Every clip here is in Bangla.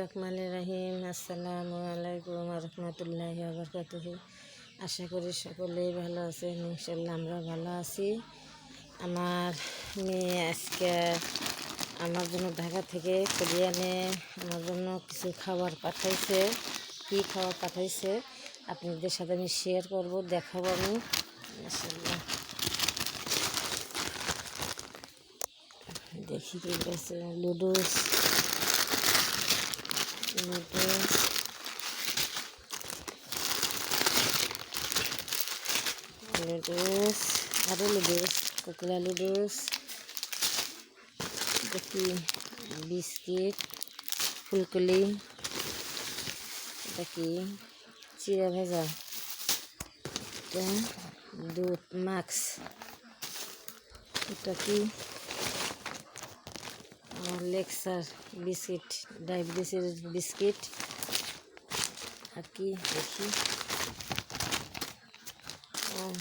রহমান রাহিম। আসসালামু আলাইকুম রহমতুল্লাহ বরকাতুহ। আশা করি সকলেই ভালো আছেন ইনশাল্লাহ আমরা ভালো আছি। আমার মেয়ে আজকে আমার জন্য ঢাকা থেকে কোরিয়ানে আমার জন্য কিছু খাবার পাঠাইছে। কী খাবার পাঠাইছে? আপনাদের সাথে আমি শেয়ার করব, দেখাবো আমি। মাশাল্লাহ দেখি কি বলছে লুডুস লুডুস লুডুস আরও লুডুস কুকুরা লুডুস দেখি, বিস্কিট, ফুলকলি কি চিরা ভেজা। এটা, দুধ মাক্স এটা লেক্সার বিস্কিট ডায়াবেটিসের বিস্কিট আর কি দেখি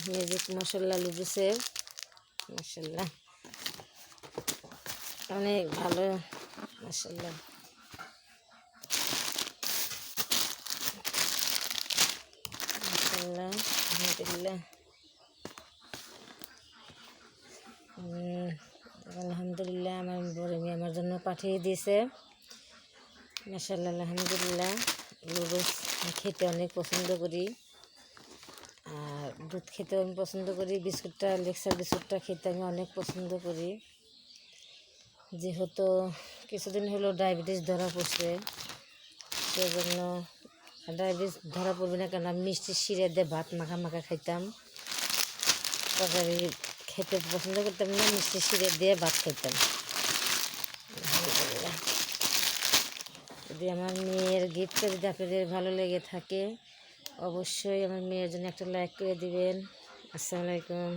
ম্যাজিক মশলা লুডুসের মশলা অনেক ভালো মশলা আলহামদুলিল্লাহ উম, আলহামদুলিল্লাহ, আমার বড় মেয়ে আমার জন্য পাঠিয়ে দিয়েছে। মাসাল্লাহ আলহামদুলিল্লাহ। লুডুস খেতে অনেক পছন্দ করি। আর দুধ খেতে আমি পছন্দ করি। বিস্কুটটা লেক্সার বিস্কুটটা খেতে আমি অনেক পছন্দ করি। যেহেতু কিছুদিন হলো ডায়াবেটিস ধরা পড়ছে, সেজন্য ডায়াবেটিস ধরা পড়বে না কেন? আমি মিষ্টি শিরে দিয়ে ভাত মাখা মাখা খাইতাম। তরকারি খেতে পছন্দ করতাম না, মিষ্টি শিরে দিয়ে ভাত খেতাম। যদি আমার মেয়ের গিফটটা যদি আপনাদের ভালো লেগে থাকে, অবশ্যই আমার মেয়ের জন্য একটা লাইক করে দিবেন। আসসালামু আলাইকুম।